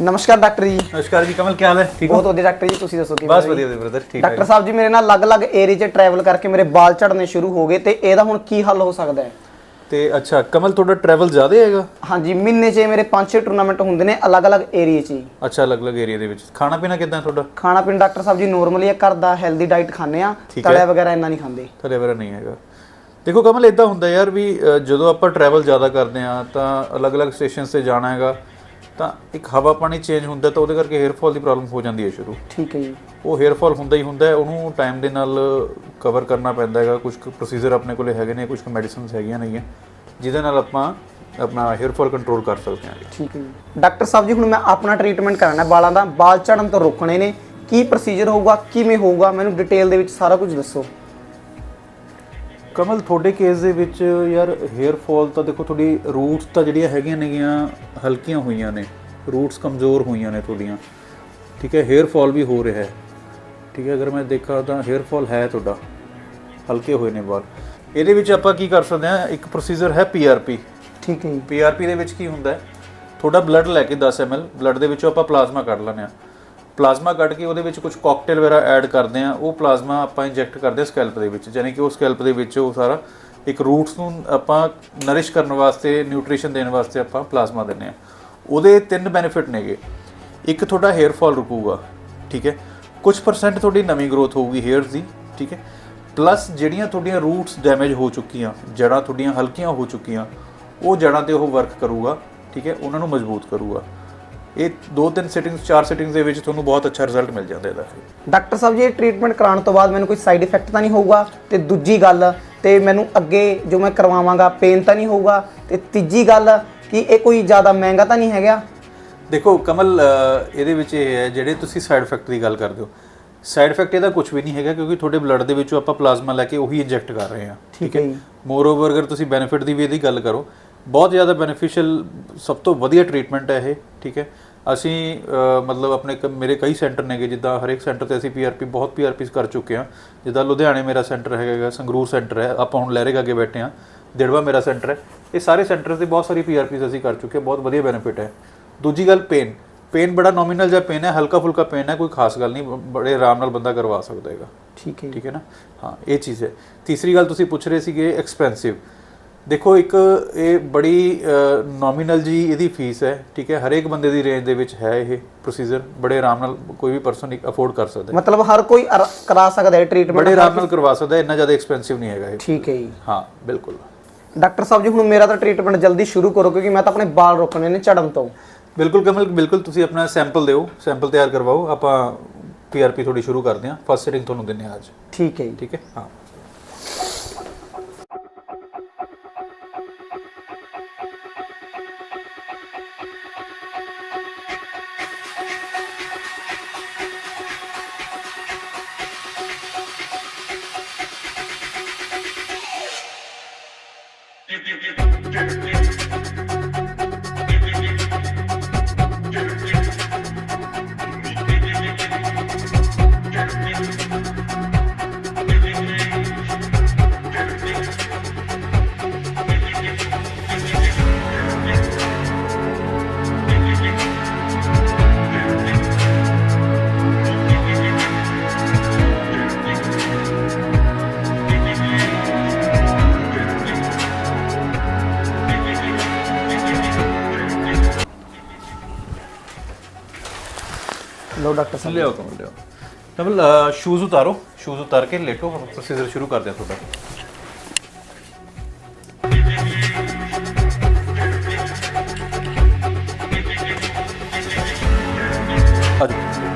ਨਮਸਕਾਰ ਡਾਕਟਰ ਜੀ। ਨਮਸਕਾਰ ਜੀ ਕਮਲ ਕੀ ਹਾਲ ਹੈ? ਠੀਕ ਬਹੁਤ ਵਧੀਆ ਡਾਕਟਰ ਜੀ ਤੁਸੀਂ ਦੱਸੋ ਕਿਵੇਂ ਬਸ ਹੋ ਜੀ? ਵਧੀਆ ਬ੍ਰਦਰ ਠੀਕ ਡਾਕਟਰ ਹੈ ਸਾਹਿਬ ਜੀ ਮੇਰੇ ਨਾਲ ਅਲੱਗ-ਅਲੱਗ ਏਰੀਆ 'ਚ ਟਰੈਵਲ ਕਰਕੇ ਮੇਰੇ ਵਾਲ ਝੜਨੇ ਸ਼ੁਰੂ ਹੋ ਗਏ ਤੇ ਇਹਦਾ ਹੁਣ ਕੀ ਹੱਲ ਹੋ ਸਕਦਾ ਹੈ? ਤੇ ਅੱਛਾ ਕਮਲ ਤੁਹਾਡਾ ਟਰੈਵਲ ਜ਼ਿਆਦਾ ਹੈਗਾ? ਹਾਂਜੀ ਮਹੀਨੇ 'ਚ ਮੇਰੇ 5-6 ਟੂਰਨਾਮੈਂਟ ਹੁੰਦੇ ਨੇ ਅਲੱਗ-ਅਲੱਗ ਏਰੀਆ 'ਚ ਹੀ ਅੱਛਾ ਅਲੱਗ-ਅਲੱਗ ਏਰੀਆ ਦੇ ਵਿੱਚ। ਖਾਣਾ ਪੀਣਾ ਕਿਦਾਂ ਤੁਹਾਡਾ? ਖਾਣਾ ਪੀਣਾ ਡਾਕਟਰ ਸਾਹਿਬ ਜੀ ਨੋਰਮਲੀ ਘਰ ਦਾ ਹੈਲਦੀ ਡਾਈਟ ਖਾਂਦੇ ਆ ਹੈ। ਤਲਿਆ ਵਗੈਰਾ ਇੰਨਾ ਨਹੀਂ ਖਾਂਦੇ। ਤੁਹਾਡੇ ਵਰਾ ਨਹੀਂ ਹੈਗਾ। ਦੇਖੋ ਕਮਲ ਇਦਾਂ ਹੁੰਦਾ ਯਾਰ ਵੀ ਜਦੋਂ ਆਪਾਂ ਟਰੈਵਲ ਜ਼ਿਆਦਾ ਕਰਦੇ ਆ ਤਾਂ ਅਲੱਗ-ਅਲੱਗ ਸਟੇਸ਼ਨਸ ਤੇ ਜਾਣਾ ਹੈਗਾ। ਤਾਂ ਇੱਕ ਹਵਾ ਪਾਣੀ ਚੇਂਜ ਹੁੰਦਾ ਤਾਂ ਉਹਦੇ ਕਰਕੇ ਹੇਅਰ ਫਾਲ ਦੀ ਪ੍ਰੋਬਲਮ ਹੋ ਜਾਂਦੀ ਹੈ ਸ਼ੁਰੂ। ਠੀਕ ਹੈ ਜੀ। ਉਹ ਹੇਅਰ ਫਾਲ ਹੁੰਦਾ ਹੀ ਹੁੰਦਾ ਹੈ ਉਹਨੂੰ ਟਾਈਮ ਦੇ ਨਾਲ ਕਵਰ ਕਰਨਾ ਪੈਂਦਾ ਹੈਗਾ। ਕੁਝ ਪ੍ਰੋਸੀਜਰ ਆਪਣੇ ਕੋਲੇ ਹੈਗੇ ਨੇ ਕੁਝ ਮੈਡੀਸਿਨਸ ਹੈਗੀਆਂ ਨੇਗੀਆਂ ਜਿਹਦੇ ਨਾਲ ਆਪਾਂ ਆਪਣਾ ਹੇਅਰ ਫਾਲ ਕੰਟਰੋਲ ਕਰ ਸਕਦੇ ਹਾਂ। ਠੀਕ ਹੈ ਜੀ। ਡਾਕਟਰ ਸਾਹਿਬ ਜੀ ਹੁਣ ਮੈਂ ਆਪਣਾ ਟ੍ਰੀਟਮੈਂਟ ਕਰਾਣਾ ਵਾਲਾਂ ਦਾ। ਵਾਲ ਝੜਨ ਤੋਂ ਰੋਕਣੇ ਨੇ। ਕੀ ਪ੍ਰੋਸੀਜਰ ਹੋਊਗਾ? ਕਿਵੇਂ ਹੋਊਗਾ? ਮੈਨੂੰ ਡਿਟੇਲ ਦੇ ਵਿੱਚ ਸਾਰਾ ਕੁਝ ਦੱਸੋ। ਕਮਲ ਤੁਹਾਡੇ ਕੇਸ ਦੇ ਵਿੱਚ ਯਾਰ ਹੇਅਰ ਫਾਲ ਤਾਂ ਦੇਖੋ ਤੁਹਾਡੀ ਰੂਟਸ ਤਾਂ ਜਿਹੜੀਆਂ ਹੈਗੀਆਂ ਨੇਗੀਆਂ ਹਲਕੀਆਂ ਹੋਈਆਂ ਨੇ ਰੂਟਸ ਕਮਜ਼ੋਰ ਹੋਈਆਂ ਨੇ ਤੁਹਾਡੀਆਂ। ਠੀਕ ਹੈ ਹੇਅਰ ਫਾਲ ਵੀ ਹੋ ਰਿਹਾ ਹੈ। ਠੀਕ ਹੈ ਅਗਰ ਮੈਂ ਦੇਖਾਂ ਤਾਂ ਹੇਅਰ ਫਾਲ ਹੈ ਤੁਹਾਡਾ। ਹਲਕੇ ਹੋਏ ਨੇ ਵਾਲ ਇਹਦੇ ਵਿੱਚ ਆਪਾਂ ਕੀ ਕਰ ਸਕਦੇ ਹਾਂ ਇੱਕ ਪ੍ਰੋਸੀਜਰ ਹੈ ਪੀਆਰਪੀ ਠੀਕ ਹੈ ਪੀਆਰਪੀ ਦੇ ਵਿੱਚ ਕੀ ਹੁੰਦਾ ਹੈ? ਤੁਹਾਡਾ ਬਲੱਡ ਲੈ ਕੇ 10 ml ਬਲੱਡ ਦੇ ਵਿੱਚੋਂ ਆਪਾਂ ਪਲਾਜ਼ਮਾ ਕੱਢ ਲੈਂਦੇ ਆ ਪਲਾਜ਼ਮਾ ਕੱਢ ਕੇ ਉਹਦੇ ਵਿੱਚ ਕੁਝ ਕਾਕਟੇਲ ਵਗੈਰਾ ਐਡ ਕਰਦੇ ਆ ਉਹ ਪਲਾਜ਼ਮਾ ਆਪਾਂ ਇੰਜੈਕਟ ਕਰਦੇ ਆ ਸਕੈਲਪ ਦੇ ਵਿੱਚ ਯਾਨੀ ਕਿ ਉਹ ਸਕੈਲਪ ਦੇ ਵਿੱਚ ਉਹ ਸਾਰਾ ਇੱਕ ਰੂਟਸ ਨੂੰ ਆਪਾਂ ਨਰਿਸ਼ ਕਰਨ ਵਾਸਤੇ, ਨਿਊਟ੍ਰੀਸ਼ਨ ਦੇਣ ਵਾਸਤੇ ਆਪਾਂ ਪਲਾਜ਼ਮਾ ਦਿੰਦੇ ਆ ਉਹਦੇ ਤਿੰਨ ਬੈਨੀਫਿਟ ਨੇਗੇ। ਇੱਕ ਤੁਹਾਡਾ ਹੇਅਰ ਫਾਲ ਰੁਕੂਗਾ, ਠੀਕ ਹੈ? ਕੁਝ ਪਰਸੈਂਟ ਤੁਹਾਡੀ ਨਵੀਂ ਗਰੋਥ ਹੋਊਗੀ ਹੇਅਰਸ ਦੀ, ਠੀਕ ਹੈ? ਪਲੱਸ ਜਿਹੜੀਆਂ ਤੁਹਾਡੀਆਂ ਰੂਟਸ ਡੈਮੇਜ ਹੋ ਚੁੱਕੀਆਂ ਜੜਾਂ ਤੁਹਾਡੀਆਂ ਹਲਕੀਆਂ ਹੋ ਚੁੱਕੀਆਂ, ਉਹ ਜੜਾਂ ਤੇ ਉਹ ਵਰਕ ਕਰੂਗਾ, ਠੀਕ ਹੈ? ਉਹਨਾਂ ਨੂੰ ਮਜ਼ਬੂਤ ਕਰੂਗਾ। ਇਹ ਦੋ ਤਿੰਨ ਸਿਟਿੰਗਸ ਚਾਰ ਸੈਟਿੰਗਸ ਦੇ ਵਿੱਚ ਤੁਹਾਨੂੰ ਬਹੁਤ ਅੱਛਾ ਰਿਜ਼ਲਟ ਮਿਲ ਜਾਂਦਾ ਇਹਦਾ। ਡਾਕਟਰ ਸਾਹਿਬ ਜੀ, ਇਹ ਟ੍ਰੀਟਮੈਂਟ ਕਰਾਉਣ ਤੋਂ ਬਾਅਦ ਮੈਨੂੰ ਕੋਈ ਸਾਈਡ ਇਫੈਕਟ ਤਾਂ ਨਹੀਂ ਹੋਊਗਾ? ਤੇ ਦੂਜੀ ਗੱਲ ਤੇ ਮੈਨੂੰ ਅੱਗੇ ਜੋ ਮੈਂ ਕਰਵਾਵਾਂਗਾ ਪੇਨ ਤਾਂ ਨਹੀਂ ਹੋਊਗਾ। ਤੇ ਤੀਜੀ ਗੱਲ ਕਿ ਇਹ ਕੋਈ ਜ਼ਿਆਦਾ ਮਹਿੰਗਾ ਤਾਂ ਨਹੀਂ ਹੈਗਾ? ਦੇਖੋ ਕਮਲ ਇਹਦੇ ਵਿੱਚ ਇਹ ਹੈ ਜਿਹੜੇ ਤੁਸੀਂ ਸਾਈਡ ਇਫੈਕਟ ਦੀ ਗੱਲ ਕਰਦੇ ਹੋ ਸਾਈਡ ਇਫੈਕਟ ਇਹਦਾ ਕੁਝ ਵੀ ਨਹੀਂ ਹੈਗਾ ਕਿਉਂਕਿ ਤੁਹਾਡੇ ਬਲੱਡ ਦੇ ਵਿੱਚੋਂ ਆਪਾਂ ਪਲਾਜ਼ਮਾ ਲੈ ਕੇ ਉਹੀ ਇੰਜੈਕਟ ਕਰ ਰਹੇ ਹਾਂ ਠੀਕ ਹੈ? ਮੋਰ ਓਵਰ ਅਗਰ ਤੁਸੀਂ ਬੈਨੀਫਿਟ ਦੀ ਵੀ ਇਹਦੀ ਗੱਲ ਕਰੋ ਬਹੁਤ ਜ਼ਿਆਦਾ ਬੈਨੀਫੀਸ਼ੀਅਲ ਸਭ ਤੋਂ ਵਧੀਆ ਟ੍ਰੀਟਮੈਂਟ ਹੈ ਇਹ ਠੀਕ ਹੈ? ਅਸੀਂ ਮਤਲਬ ਆਪਣੇ ਮੇਰੇ ਕਈ ਸੈਂਟਰ ਨੇਗੇ ਜਿੱਦਾਂ ਹਰੇਕ ਸੈਂਟਰ ਤੇ ਅਸੀਂ ਪੀਆਰਪੀ ਬਹੁਤ ਪੀਆਰਪੀਸ ਕਰ ਚੁੱਕੇ ਹਾਂ। ਜਿੱਦਾਂ ਲੁਧਿਆਣੇ ਮੇਰਾ ਸੈਂਟਰ ਹੈਗਾ ਸੰਗਰੂਰ ਸੈਂਟਰ ਹੈ ਆਪਾਂ ਹੁਣ ਲਹਿਰੇ ਅੱਗੇ ਬੈਠੇ ਹਾਂ। ਦਿੜਵਾ ਮੇਰਾ ਸੈਂਟਰ ਹੈ। ਇਹ ਸਾਰੇ ਸੈਂਟਰਸ ਦੇ ਬਹੁਤ ਸਾਰੀ ਪੀਆਰਪੀਸ ਅਸੀਂ ਕਰ ਚੁੱਕੇ ਬਹੁਤ ਵਧੀਆ ਬੈਨੀਫਿਟ ਹੈ। ਦੂਜੀ ਗੱਲ ਪੇਨ ਪੇਨ ਬੜਾ ਨੋਮੀਨਲ ਜਿਹਾ ਪੇਨ ਹੈ ਹਲਕਾ ਫੁਲਕਾ ਪੇਨ ਹੈ ਕੋਈ ਖਾਸ ਗੱਲ ਨਹੀਂ ਬੜੇ ਆਰਾਮ ਨਾਲ ਬੰਦਾ ਕਰਵਾ ਸਕਦਾ ਹੈਗਾ। ਠੀਕ ਹੈ ਠੀਕ ਹੈ ਨਾ? ਹਾਂ ਇਹ ਚੀਜ਼ ਹੈ। ਤੀਸਰੀ ਗੱਲ ਤੁਸੀਂ ਪੁੱਛ ਰਹੇ ਸੀਗੇ ਐਕਸਪੈਂਸਿਵ ਦੇਖੋ ਇੱਕ ਇਹ ਬੜੀ ਨੋਮੀਨਲ ਜੀ ਇਹਦੀ ਫੀਸ ਹੈ ਠੀਕ ਹੈ ਹਰੇਕ ਬੰਦੇ ਦੀ ਰੇਂਜ ਦੇ ਵਿੱਚ ਹੈ ਇਹ ਪ੍ਰੋਸੀਜਰ ਬੜੇ ਆਰਾਮ ਨਾਲ ਕੋਈ ਵੀ ਪਰਸਨ ਅਫੋਰਡ ਕਰ ਸਕਦਾ ਹੈ। ਮਤਲਬ ਹਰ ਕੋਈ ਕਰਾ ਸਕਦਾ ਹੈ ਬੜੇ ਟ੍ਰੀਟਮੈਂਟ ਆਰਾਮ ਨਾਲ ਕਰਵਾ ਸਕਦਾ ਹੈ ਇੰਨਾ ਜ਼ਿਆਦਾ ਐਕਸਪੈਂਸਿਵ ਨਹੀਂ ਹੈਗਾ ਇਹ। ਠੀਕ ਹੈ ਜੀ। ਹਾਂ ਬਿਲਕੁਲ। ਡਾਕਟਰ ਸਾਹਿਬ ਜੀ ਹੁਣ ਮੇਰਾ ਤਾਂ ਟ੍ਰੀਟਮੈਂਟ ਜਲਦੀ ਸ਼ੁਰੂ ਕਰੋ ਕਿਉਂਕਿ ਮੈਂ ਤਾਂ ਆਪਣੇ ਵਾਲ ਰੋਕਣੇ ਨੇ ਝੜਨ ਤੋਂ। ਬਿਲਕੁਲ ਕਮਲ ਬਿਲਕੁਲ ਤੁਸੀਂ ਆਪਣਾ ਸੈਂਪਲ ਦਿਓ ਸੈਂਪਲ ਤਿਆਰ ਕਰਵਾਓ ਆਪਾਂ ਪੀਆਰਪੀ ਥੋੜੀ ਸ਼ੁਰੂ ਕਰਦੇ ਹਾਂ ਫਸਟ ਸਿਟਿੰਗ ਤੁਹਾਨੂੰ ਦਿੰਨੇ ਅੱਜ। ਠੀਕ ਹੈ ਜੀ। ਠੀਕ ਹੈ? ਹਾਂ। do. ਲੋ ਡਾਕਟਰ ਸਾਹਿਬ। ਲਿਓ ਕਮਲ ਲਿਓ ਕਮਲ ਸ਼ੂਜ਼ ਉਤਾਰੋ ਸ਼ੂਜ਼ ਉਤਾਰ ਕੇ ਲੇਟੋ ਪ੍ਰੋਸੀਜਰ ਸ਼ੁਰੂ ਕਰਦੇ ਹਾਂ ਤੁਹਾਡਾ। ਆਜੋ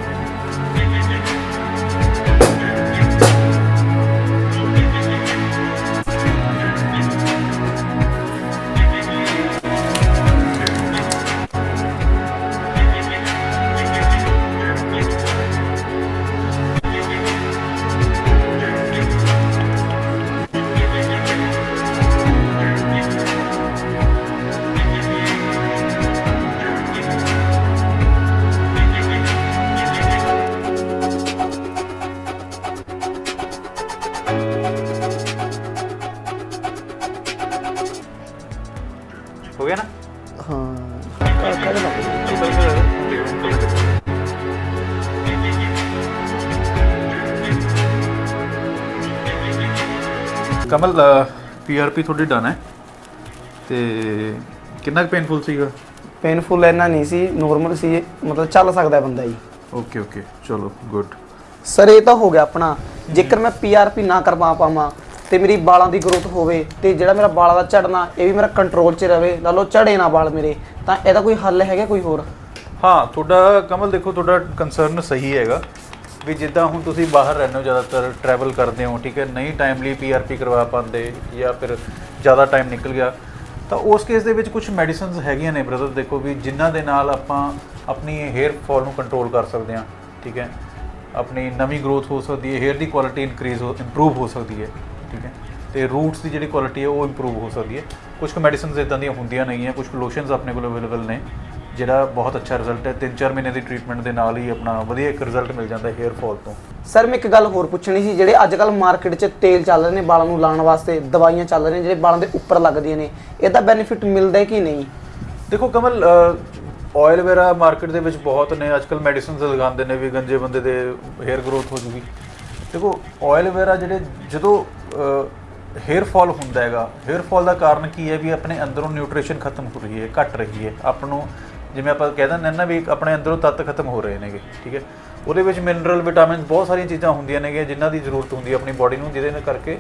ਹੋ ਗਿਆ ਨਾ? ਹਾਂ। ਕਾਹਦੇ ਨਾਲ ਚਲੋ ਕਮਲ ਪੀਆਰਪੀ ਤੁਹਾਡੀ ਡਨ ਹੈ। ਤੇ ਕਿੰਨਾ ਪੇਨਫੁਲ ਸੀਗਾ? ਪੇਨਫੁਲ ਇੰਨਾ ਨਹੀਂ ਸੀ ਨੋਰਮਲ ਸੀ ਮਤਲਬ ਚੱਲ ਸਕਦਾ ਹੈ ਬੰਦਾ ਜੀ। ਓਕੇ ਓਕੇ ਚਲੋ ਗੁੱਡ ਸਰ ਇਹ ਤਾਂ ਹੋ ਗਿਆ ਆਪਣਾ। ਜੇਕਰ ਮੈਂ ਪੀਆਰਪੀ ਨਾ ਕਰਵਾ ਪਾਵਾਂ ਤੇ ਮੇਰੀ ਵਾਲਾਂ ਦੀ ਗਰੋਥ ਹੋਵੇ ਤੇ ਜਿਹੜਾ ਮੇਰਾ ਵਾਲਾਂ ਦਾ ਝੜਨਾ, ਇਹ ਵੀ ਮੇਰਾ ਕੰਟਰੋਲ 'ਚ ਰਵੇ। ਲਾ ਲਓ ਝੜੇ ਨਾ ਵਾਲ ਮੇਰੇ। ਤਾਂ ਇਹਦਾ ਕੋਈ ਹੱਲ ਹੈਗਾ ਕੋਈ ਹੋਰ? ਹਾਂ, ਤੁਹਾਡਾ ਕਮਲ ਦੇਖੋ, ਤੁਹਾਡਾ ਕੰਸਰਨ ਸਹੀ ਹੈਗਾ ਵੀ ਜਿੱਦਾਂ ਹੁਣ ਤੁਸੀਂ ਬਾਹਰ ਰਹਿੰਦੇ ਹੋ, ਜ਼ਿਆਦਾਤਰ ਟਰੈਵਲ ਕਰਦੇ ਹੋ, ਠੀਕ ਹੈ, ਨਹੀਂ ਟਾਈਮਲੀ ਪੀਆਰਪੀ ਕਰਵਾ ਪਾਉਂਦੇ ਜਾਂ ਫਿਰ ਜ਼ਿਆਦਾ ਟਾਈਮ ਨਿਕਲ ਗਿਆ, ਤਾਂ ਉਸ ਕੇਸ ਦੇ ਵਿੱਚ ਕੁਝ ਮੈਡੀਸਿਨਸ ਹੈਗੀਆਂ ਨੇ ਬ੍ਰਦਰ ਦੇਖੋ ਵੀ ਜਿਨ੍ਹਾਂ ਦੇ ਨਾਲ ਆਪਾਂ ਆਪਣੀ ਹੇਅਰ ਫਾਲ ਨੂੰ ਕੰਟਰੋਲ ਕਰ ਸਕਦੇ ਹਾਂ, ਠੀਕ ਹੈ। ਆਪਣੀ ਨਵੀਂ ਗਰੋਥ ਹੋ ਸਕਦੀ ਹੈ ਹੇਅਰ ਦੀ ਕੁਆਲਿਟੀ ਇਨਕਰੀਜ਼ ਹੋ ਇੰਪਰੂਵ ਹੋ ਸਕਦੀ ਹੈ ਹੈ। ਤੇ ਰੂਟਸ ਦੀ ਜਿਹੜੀ ਕੁਆਲਿਟੀ ਹੈ ਉਹ ਇੰਪਰੂਵ ਹੋ ਸਕਦੀ ਹੈ। ਕੁਝ ਕੁ ਮੈਡੀਸਿਨਸ ਇਦਾਂ ਦੀਆਂ ਹੁੰਦੀਆਂ ਨਹੀਂ ਹੈ ਕੁਝ ਲੋਸ਼ਨਸ ਆਪਣੇ ਕੋਲ ਅਵੇਲੇਬਲ ਨੇ ਜਿਹੜਾ ਬਹੁਤ ਅੱਛਾ ਰਿਜ਼ਲਟ ਹੈ। 3-4 ਮਹੀਨੇ ਦੀ ਟ੍ਰੀਟਮੈਂਟ ਦੇ ਨਾਲ ਹੀ ਆਪਣਾ ਵਧੀਆ ਇੱਕ ਰਿਜ਼ਲਟ ਮਿਲ ਜਾਂਦਾ ਹੇਅਰ ਫਾਲ ਤੋਂ। ਸਰ ਮੈਂ ਇੱਕ ਗੱਲ ਹੋਰ ਪੁੱਛਣੀ ਸੀ ਜਿਹੜੇ ਅੱਜ ਕੱਲ ਮਾਰਕੀਟ 'ਚ ਤੇਲ ਚੱਲ ਰਹੇ ਨੇ ਵਾਲਾਂ ਨੂੰ ਲਾਉਣ ਵਾਸਤੇ ਦਵਾਈਆਂ ਚੱਲ ਰਹੀਆਂ ਜਿਹੜੇ ਵਾਲਾਂ ਦੇ ਉੱਪਰ ਲੱਗਦੀਆਂ ਨੇ ਇਹਦਾ ਬੈਨੀਫਿਟ ਮਿਲਦਾ ਹੈ ਕਿ ਨਹੀਂ? ਦੇਖੋ ਕਮਲ ਆਇਲ ਵਗੈਰਾ ਮਾਰਕੀਟ ਦੇ ਵਿੱਚ ਬਹੁਤ ਨੇ ਅੱਜਕੱਲ ਮੈਡੀਸਿਨਸ ਲਗਾਉਂਦੇ ਨੇ ਵੀ ਗੰਜੇ ਬੰਦੇ ਦੇ ਹੇਅਰ ਗਰੋਥ ਹੋ ਜੂਗੀ। ਦੇਖੋ ਆਇਲ ਵਗੈਰਾ ਜਿਹੜੇ ਜਦੋਂ ਹੇਅਰ ਫਾਲ ਹੁੰਦਾ ਹੈਗਾ। ਹੇਅਰ ਫਾਲ ਦਾ ਕਾਰਨ ਕੀ ਹੈ ਵੀ ਆਪਣੇ ਅੰਦਰੋਂ ਨਿਊਟ੍ਰੀਸ਼ਨ ਖਤਮ ਹੋ ਰਹੀ ਹੈ, ਘਟ ਰਹੀ ਹੈ। ਆਪ ਨੂੰ ਜਿਵੇਂ ਆਪਾਂ ਕਹਿ ਦਿੰਦੇ ਹਾਂ ਨਾ ਵੀ ਆਪਣੇ ਅੰਦਰੋਂ ਤੱਤ ਖਤਮ ਹੋ ਰਹੇ ਨੇਗੇ, ਠੀਕ ਹੈ। ਉਹਦੇ ਵਿੱਚ ਮਿਨਰਲ ਵਿਟਾਮਿਨਸ ਬਹੁਤ ਸਾਰੀਆਂ ਚੀਜ਼ਾਂ ਹੁੰਦੀਆਂ ਨੇਗੀਆਂ ਜਿਨ੍ਹਾਂ ਦੀ ਜ਼ਰੂਰਤ ਹੁੰਦੀ ਹੈ ਆਪਣੀ ਬਾਡੀ ਨੂੰ, ਜਿਹਦੇ ਨਾਲ ਕਰਕੇ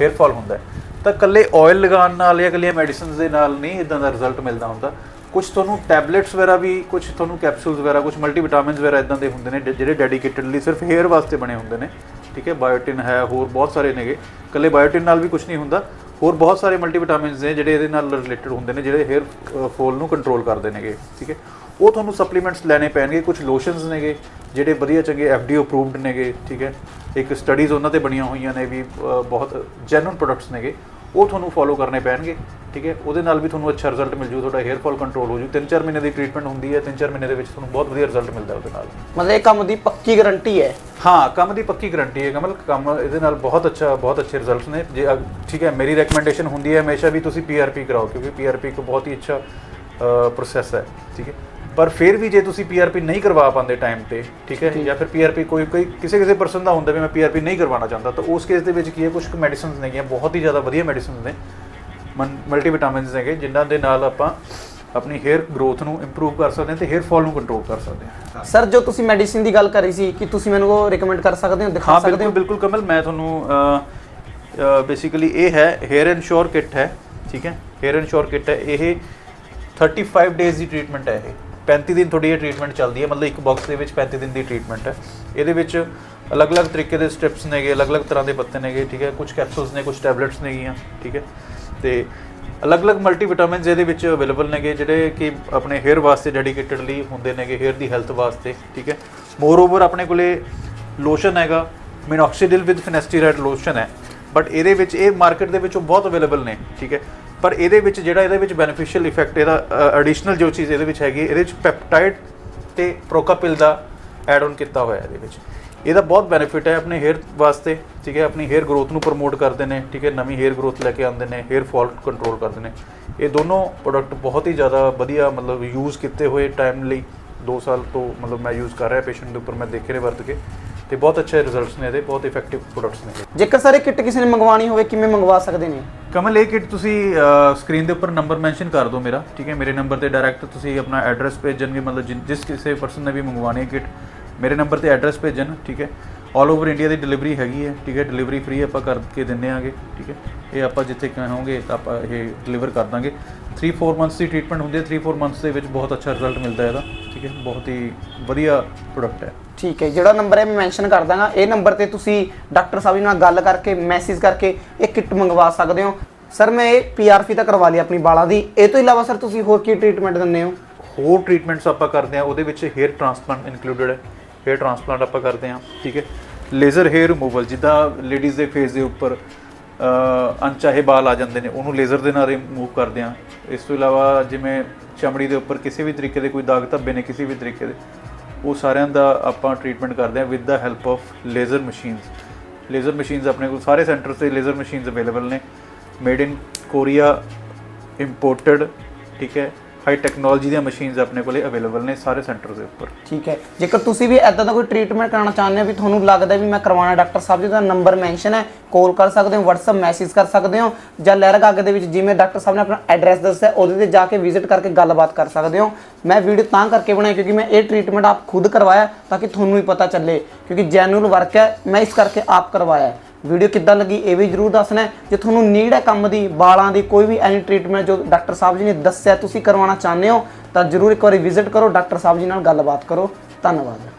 ਹੇਅਰ ਫਾਲ ਹੁੰਦਾ ਹੈ। ਤਾਂ ਇਕੱਲੇ ਆਇਲ ਲਗਾਉਣ ਨਾਲ ਜਾਂ ਇਕੱਲੀਆਂ ਮੈਡੀਸਿਨਸ ਦੇ ਨਾਲ ਨਹੀਂ ਇਦਾਂ ਦਾ ਰਿਜ਼ਲਟ ਮਿਲਦਾ ਹੁੰਦਾ। ਕੁਝ ਤੁਹਾਨੂੰ ਟੈਬਲੇਟਸ ਵਗੈਰਾ ਵੀ ਕੁਝ ਤੁਹਾਨੂੰ ਕੈਪਸੂਲਸ ਵਗੈਰਾ ਕੁਝ ਮਲਟੀਵਿਟਾਮਿਨਸ ਵਗੈਰਾ ਇਦਾਂ ਦੇ ਹੁੰਦੇ ਨੇ, ਜਿਹੜੇ ਡੈਡੀਕੇਟਡਲੀ ਸਿਰਫ ਹੇਅਰ ਵਾਸਤੇ ਬਣੇ ਹੁੰਦੇ ਨੇ। ਠੀਕ ਹੈ ਬਾਇਓਟਿਨ ਹੈ, ਹੋਰ ਬਹੁਤ ਸਾਰੇ ਨੇਗੇ। ਇਕੱਲੇ ਬਾਇਓਟਿਨ ਨਾਲ ਵੀ ਕੁਝ ਨਹੀਂ ਹੁੰਦਾ। ਹੋਰ ਬਹੁਤ ਸਾਰੇ ਮਲਟੀਵਿਟਾਮਿਨਸ ਨੇ ਜਿਹੜੇ ਇਹਦੇ ਨਾਲ ਰਿਲੇਟਡ ਹੁੰਦੇ ਨੇ, ਜਿਹੜੇ ਹੇਅਰ ਫੋਲ ਨੂੰ ਕੰਟਰੋਲ ਕਰਦੇ ਨੇਗੇ, ਠੀਕ ਹੈ। ਉਹ ਤੁਹਾਨੂੰ ਸਪਲੀਮੈਂਟਸ ਲੈਣੇ ਪੈਣਗੇ ਕੁਝ ਲੋਸ਼ਨਸ ਨੇਗੇ, ਜਿਹੜੇ ਵਧੀਆ ਚੰਗੇ ਐਫਡੀ ਅਪਰੂਵਡ ਨੇਗੇ, ਠੀਕ ਹੈ। ਇੱਕ ਸਟੱਡੀਜ਼ ਉਹਨਾਂ ਤੇ ਬਣੀਆਂ ਹੋਈਆਂ ਨੇ ਵੀ ਬਹੁਤ ਜੈਨੂਇਨ ਪ੍ਰੋਡਕਟਸ ਨੇਗੇ। ਉਹ ਤੁਹਾਨੂੰ ਫੋਲੋ ਕਰਨੇ ਪੈਣਗੇ ਠੀਕ ਹੈ? ਉਹਦੇ ਨਾਲ ਵੀ ਤੁਹਾਨੂੰ ਅੱਛਾ ਰਿਜ਼ਲਟ ਮਿਲ ਜੂ ਤੁਹਾਡਾ ਹੇਅਰ ਫਾਲ ਕੰਟਰੋਲ ਹੋ ਜੂ। 3-4 ਮਹੀਨੇ ਦੀ ਟ੍ਰੀਟਮੈਂਟ ਹੁੰਦੀ ਹੈ 3-4 ਮਹੀਨੇ ਦੇ ਵਿੱਚ ਤੁਹਾਨੂੰ ਬਹੁਤ ਵਧੀਆ ਰਿਜ਼ਲਟ ਮਿਲਦਾ ਉਹਦੇ ਨਾਲ। ਮਤਲਬ ਇਹ ਕੰਮ ਦੀ ਪੱਕੀ ਗਾਰੰਟੀ ਹੈ? ਹਾਂ ਕੰਮ ਦੀ ਪੱਕੀ ਗਾਰੰਟੀ ਹੈ ਕਮਲ। ਕੰਮ ਇਹਦੇ ਨਾਲ ਬਹੁਤ ਅੱਛਾ ਬਹੁਤ ਅੱਛੇ ਰਿਜ਼ਲਟਸ ਨੇ। ਜੇ ਠੀਕ ਹੈ ਮੇਰੀ ਰეკਮੈਂਡੇਸ਼ਨ ਹੁੰਦੀ ਹੈ ਹਮੇਸ਼ਾ ਵੀ ਤੁਸੀਂ ਪੀਆਰਪੀ ਕਰਾਓ ਕਿਉਂਕਿ ਪੀਆਰਪੀ ਇੱਕ ਬਹੁਤ ਹੀ ਅੱਛਾ ਪ੍ਰੋਸੈਸ ਹੈ ਠੀਕ ਹੈ? ਪਰ ਫਿਰ ਵੀ ਜੇ ਤੁਸੀਂ ਪੀਆਰਪੀ ਨਹੀਂ ਕਰਵਾ ਪਾਉਂਦੇ ਟਾਈਮ ਤੇ ਠੀਕ ਹੈ? ਜਾਂ ਫਿਰ ਪੀਆਰਪੀ ਕੋਈ ਕੋਈ ਕਿਸੇ ਕਿਸੇ ਪਰਸਨ ਦਾ ਹੁੰਦਾ ਵੀ ਮੈਂ ਪੀਆਰਪੀ ਨਹੀਂ ਕਰਵਾਉਣਾ ਚਾਹੁੰਦਾ ਤਾਂ ਉਸ ਕੇਸ ਦੇ ਵਿੱਚ ਕੀ ਹੈ? ਕੁਝ ਕੁ ਮੈਡੀਸਿਨਸ ਨੇਗੀਆਂ ਬਹੁਤ ਹੀ ਜ਼ਿਆਦਾ ਵਧੀਆ ਮੈਡੀਸਿਨਸ ਨੇ। ਮਲਟੀ ਵਿਟਾਮਿਨਸ ਹੈਗੇ ਜਿਨ੍ਹਾਂ ਦੇ ਨਾਲ ਆਪਾਂ ਆਪਣੀ ਹੇਅਰ ਗਰੋਥ ਨੂੰ ਇੰਪਰੂਵ ਕਰ ਸਕਦੇ ਹਾਂ ਤੇ ਹੇਅਰ ਫਾਲ ਨੂੰ ਕੰਟਰੋਲ ਕਰ ਸਕਦੇ ਹਾਂ। ਸਰ ਜੋ ਤੁਸੀਂ ਮੈਡੀਸਿਨ ਦੀ ਗੱਲ ਕਰੀ ਸੀ ਕਿ ਤੁਸੀਂ ਮੈਨੂੰ ਉਹ ਰეკਮੈਂਡ ਕਰ ਸਕਦੇ ਹੋ ਦਿਖਾ ਸਕਦੇ ਹੋ? ਬਿਲਕੁਲ ਕਮਲ ਮੈਂ ਤੁਹਾਨੂੰ ਬੇਸਿਕਲੀ ਇਹ ਹੈ ਹੇਅਰ ਇਨਸ਼ੋਰ ਕਿੱਟ ਹੈ ਠੀਕ ਹੈ? ਹੇਅਰ ਇਨਸ਼ੋਰ ਕਿੱਟ ਹੈ ਇਹ 35 ਡੇਜ਼ ਦੀ ਟ੍ਰੀਟਮੈਂਟ ਹੈ ਇਹ। 35 ਦਿਨ ਤੁਹਾਡੀ ਇਹ ਟ੍ਰੀਟਮੈਂਟ ਚੱਲਦੀ ਹੈ, ਮਤਲਬ ਇੱਕ ਬਾਕਸ ਦੇ ਵਿੱਚ 35 ਦਿਨ ਦੀ ਟ੍ਰੀਟਮੈਂਟ ਹੈ। ਇਹਦੇ ਵਿੱਚ ਅਲੱਗ-ਅਲੱਗ ਤਰੀਕੇ ਦੇ ਸਟੈਪਸ ਨੇਗੇ, ਅਲੱਗ-ਅਲੱਗ ਤਰ੍ਹਾਂ ਦੇ ਪੱਤੇ ਨੇਗੇ, ਠੀਕ ਹੈ? ਕੁਝ ਕੈਪਸੂਲਸ ਨੇ, ਕੁਝ ਟੈਬਲੇਟਸ ਨੇਗੀਆਂ, ਠੀਕ ਹੈ? ਤੇ ਅਲੱਗ-ਅਲੱਗ ਮਲਟੀਵਿਟਾਮਿਨਸ ਇਹਦੇ ਵਿੱਚ ਅਵੇਲੇਬਲ ਨੇਗੇ, ਜਿਹੜੇ ਕਿ ਆਪਣੇ ਹੇਅਰ ਵਾਸਤੇ ਡੈਡੀਕੇਟਡਲੀ ਹੁੰਦੇ ਨੇਗੇ ਹੇਅਰ ਦੀ ਹੈਲਥ ਵਾਸਤੇ, ਠੀਕ ਹੈ? ਮੋਰ ਓਵਰ ਆਪਣੇ ਕੋਲੇ ਲੋਸ਼ਨ ਹੈਗਾ ਮਿਨੋਕਸੀਡਿਲ ਵਿਦ ਫਿਨੈਸਟੀਰਾਈਡ ਲੋਸ਼ਨ ਹੈ। ਬਟ ਇਹਦੇ ਵਿੱਚ, ਇਹ ਮਾਰਕੀਟ ਦੇ ਵਿੱਚੋਂ ਬਹੁਤ ਅਵੇਲੇਬਲ ਨੇ, ਠੀਕ ਹੈ? ਪਰ ਇਹਦੇ ਵਿੱਚ ਜਿਹੜਾ ਇਹਦੇ ਵਿੱਚ ਬੈਨੀਫੀਸ਼ੀਅਲ ਇਫੈਕਟ ਇਹਦਾ ਐਡੀਸ਼ਨਲ ਜੋ ਚੀਜ਼ ਇਹਦੇ ਵਿੱਚ ਹੈਗੀ, ਇਹਦੇ ਵਿੱਚ ਪੈਪਟਾਈਡ ਤੇ ਪ੍ਰੋਕਾਪਿਲ ਦਾ ਐਡ ਆਨ ਕੀਤਾ ਹੋਇਆ ਇਹਦੇ ਵਿੱਚ। ਇਹਦਾ ਬਹੁਤ ਬੈਨੀਫਿਟ ਹੈ ਆਪਣੇ ਹੇਅਰ ਵਾਸਤੇ, ਠੀਕ ਹੈ? ਆਪਣੀ ਹੇਅਰ ਗਰੋਥ ਨੂੰ ਪ੍ਰਮੋਟ ਕਰਦੇ ਨੇ, ਠੀਕ ਹੈ? ਨਵੀਂ ਹੇਅਰ ਗਰੋਥ ਲੈ ਕੇ ਆਉਂਦੇ ਨੇ ਹੇਅਰ ਫਾਲ ਕੰਟਰੋਲ ਕਰਦੇ ਨੇ। ਇਹ ਦੋਨੋਂ ਪ੍ਰੋਡਕਟ ਬਹੁਤ ਹੀ ਜ਼ਿਆਦਾ ਵਧੀਆ, ਮਤਲਬ ਯੂਜ਼ ਕੀਤੇ ਹੋਏ ਟਾਈਮ ਲਈ। 2 ਸਾਲ ਤੋਂ, ਮਤਲਬ ਮੈਂ ਯੂਜ਼ ਕਰ ਰਿਹਾ ਪੇਸ਼ੈਂਟ ਦੇ ਉੱਪਰ, ਮੈਂ ਦੇਖੇ ਨੇ ਵਰਤ ਕੇ। ਤੇ ਬਹੁਤ ਅੱਛੇ ਰਿਜ਼ਲਟਸ ਨੇ ਇਹਦੇ, ਬਹੁਤ ਇਫੈਕਟਿਵ ਪ੍ਰੋਡਕਟਸ ਨੇ ਜੇਕਰ ਸਾਰੇ ਕਿੱਟ ਕਿਸੇ ਨੇ ਮੰਗਵਾਉਣੀ ਹੋਵੇ, ਕਿਵੇਂ ਮੰਗਵਾ ਸਕਦੇ ਨੇ? ਕਮਲ, ਇਹ ਕਿਟ ਤੁਸੀਂ ਸਕਰੀਨ ਦੇ ਉੱਪਰ ਨੰਬਰ ਮੈਂਸ਼ਨ ਕਰ ਦਿਓ ਮੇਰਾ, ਠੀਕ ਹੈ? ਮੇਰੇ ਨੰਬਰ ਤੇ ਡਾਇਰੈਕਟ ਤੁਸੀਂ ਆਪਣਾ ਐਡਰੈਸ ਭੇਜਣਗੇ, ਮਤਲਬ ਜਿਨ- ਜਿਸ ਕਿਸੇ ਪਰਸਨ ਨੇ ਵੀ ਮੰਗਵਾਉਣੀ ਹੈ ਕਿਟ, ਮੇਰੇ ਨੰਬਰ ਤੇ ਐਡਰੈਸ ਭੇਜਣ, ਠੀਕ ਹੈ? ਆਲ ਓਵਰ ਇੰਡੀਆ ਦੀ ਡਿਲੀਵਰੀ ਹੈਗੀ ਹੈ, ਠੀਕ ਹੈ? ਡਿਲੀਵਰੀ ਫ੍ਰੀ ਆਪਾਂ ਕਰਕੇ ਦਿੰਦੇ ਆਂਗੇ, ਠੀਕ ਹੈ? ਇਹ ਆਪਾਂ ਜਿੱਥੇ ਕਹੋਗੇ ਤਾਂ ਆਪਾਂ ਇਹ ਡਿਲੀਵਰ ਕਰ ਦਾਂਗੇ। 3-4 ਮੰਥਸ ਦੀ ਟ੍ਰੀਟਮੈਂਟ ਹੁੰਦੀ ਹੈ 3-4 ਮੰਥਸ ਦੇ ਵਿੱਚ ਬਹੁਤ ਅੱਛਾ ਰਿਜ਼ਲਟ ਮਿਲਦਾ ਹੈ ਇਹਦਾ, ਠੀਕ ਹੈ? ਬਹੁਤ ਹੀ ਵਧੀਆ ਪ੍ਰੋਡਕਟ ਹੈ। ਠੀਕ ਹੈ ਜਿਹੜਾ ਨੰਬਰ ਹੈ ਮੈਂ ਮੈਂਸ਼ਨ ਕਰ ਦਾਂਗਾ ਇਹ ਨੰਬਰ ਤੇ ਤੁਸੀਂ ਡਾਕਟਰ ਸਾਹਿਬ ਜੀ ਨਾਲ ਗੱਲ ਕਰਕੇ ਮੈਸੇਜ ਕਰਕੇ ਇਹ ਕਿੱਟ ਮੰਗਵਾ ਸਕਦੇ ਹੋ। ਸਰ ਮੈਂ ਇਹ ਪੀਆਰਪੀ ਤਾਂ ਕਰਵਾ ਲਈ ਆਪਣੀ ਬਾਲਾਂ ਦੀ। ਇਹ ਤੋਂ ਇਲਾਵਾ ਸਰ ਤੁਸੀਂ ਹੋਰ ਕੀ ਟ੍ਰੀਟਮੈਂਟ ਦਿੰਦੇ ਹੋ? ਹੋਰ ਟ੍ਰੀਟਮੈਂਟਸ ਆਪਾਂ ਕਰਦੇ ਆ ਉਹਦੇ ਵਿੱਚ ਹੇਅਰ ਟ੍ਰਾਂਸਪਲਾਂਟ ਇਨਕਲੂਡਡ ਹੈ। ਹੇਅਰ ਟ੍ਰਾਂਸਪਲਾਂਟ ਆਪਾਂ ਕਰਦੇ ਆ ਠੀਕ ਹੈ। ਲੇਜ਼ਰ ਹੇਅਰ ਰਿਮੂਵਲ ਜਿੱਦਾਂ ਲੇਡੀਜ਼ ਦੇ ਫੇਸ ਦੇ ਉੱਪਰ ਅਹ, ਬਾਲ ਆ ਜਾਂਦੇ ਨੇ ਉਹਨੂੰ ਲੇਜ਼ਰ ਦੇ ਨਾਲ ਰਿਮੂਵ ਕਰਦੇ ਆ ਇਸ ਤੋਂ ਇਲਾਵਾ ਜਿਵੇਂ ਚਮੜੀ ਦੇ ਉੱਪਰ ਕਿਸੇ ਵੀ ਤਰੀਕੇ ਦੇ ਕੋਈ ਦਾਗ ਧੱਬੇ ਨੇ ਕਿਸੇ ਵੀ ਤਰੀਕੇ ਦੇ ਉਹ ਸਾਰਿਆਂ ਦਾ ਆਪਾਂ ਟ੍ਰੀਟਮੈਂਟ ਕਰਦੇ ਹਾਂ with the help of laser machines laser machines ਆਪਣੇ ਕੋਲ ਸਾਰੇ ਸੈਂਟਰਸ ਤੇ ਲੇਜ਼ਰ ਮਸ਼ੀਨਸ ਅਵੇਲੇਬਲ ਨੇ. ਮੇਡ ਇਨ ਕੋਰੀਆ ਇੰਪੋਰਟਡ ਠੀਕ ਹੈ? ਹਾਈ ਟੈਕਨੋਲੋਜੀ ਦੀਆਂ ਮਸ਼ੀਨਸ ਆਪਣੇ ਕੋਲੇ ਅਵੇਲੇਬਲ ਨੇ ਸਾਰੇ ਸੈਂਟਰ ਦੇ ਉੱਪਰ। ਠੀਕ ਹੈ। ਜੇਕਰ ਤੁਸੀਂ ਵੀ ਐਦਾਂ ਦਾ ਕੋਈ ਟ੍ਰੀਟਮੈਂਟ ਕਰਾਉਣਾ ਚਾਹੁੰਦੇ ਹੋ ਵੀ ਤੁਹਾਨੂੰ ਲੱਗਦਾ ਵੀ ਮੈਂ ਕਰਵਾਉਣਾ, ਡਾਕਟਰ ਸਾਹਿਬ ਜੀ ਦਾ ਨੰਬਰ ਮੈਂਸ਼ਨ ਹੈ ਕਾਲ ਕਰ ਸਕਦੇ ਹੋ, WhatsApp ਮੈਸੇਜ ਕਰ ਸਕਦੇ ਹੋ, ਜਾਂ ਲਹਿਰਗਾਗ ਦੇ ਵਿੱਚ ਜਿਵੇਂ ਡਾਕਟਰ ਸਾਹਿਬ ਨੇ ਆਪਣਾ ਐਡਰੈਸ ਦੱਸਿਆ, ਉਹਦੇ ਤੇ ਜਾ ਕੇ ਵਿਜ਼ਿਟ ਕਰਕੇ ਗੱਲਬਾਤ ਕਰ ਸਕਦੇ ਹੋ। ਮੈਂ ਵੀਡੀਓ ਤਾਂ ਕਰਕੇ ਬਣਾਈ ਕਿਉਂਕਿ ਮੈਂ ਇਹ ਟ੍ਰੀਟਮੈਂਟ ਆਪ ਖੁਦ ਕਰਵਾਇਆ ਤਾਂ ਕਿ ਤੁਹਾਨੂੰ ਵੀ ਪਤਾ ਚੱਲੇ, ਕਿਉਂਕਿ ਜੈਨੂਅਲ ਵਰਕ ਹੈ, ਮੈਂ ਇਸ ਕਰਕੇ ਆਪ ਕਰਵਾਇਆ। ਵੀਡੀਓ ਕਿੱਦਾਂ ਲੱਗੀ ਇਹ ਵੀ ਜਰੂਰ ਦੱਸਣਾ ਜੇ ਤੁਹਾਨੂੰ ਨੀਡ ਹੈ ਕੰਮ ਦੀ, ਵਾਲਾਂ ਦੀ, ਕੋਈ ਵੀ ਐਨੀ ਟ੍ਰੀਟਮੈਂਟ ਜੋ ਡਾਕਟਰ ਸਾਹਿਬ ਜੀ ਨੇ ਦੱਸਿਆ ਤੁਸੀਂ ਕਰਵਾਉਣਾ ਚਾਹੁੰਦੇ ਹੋ, ਤਾਂ ਜਰੂਰ ਇੱਕ ਵਾਰੀ ਵਿਜ਼ਿਟ ਕਰੋ, ਡਾਕਟਰ ਸਾਹਿਬ ਜੀ ਨਾਲ ਗੱਲਬਾਤ ਕਰੋ। ਧੰਨਵਾਦ।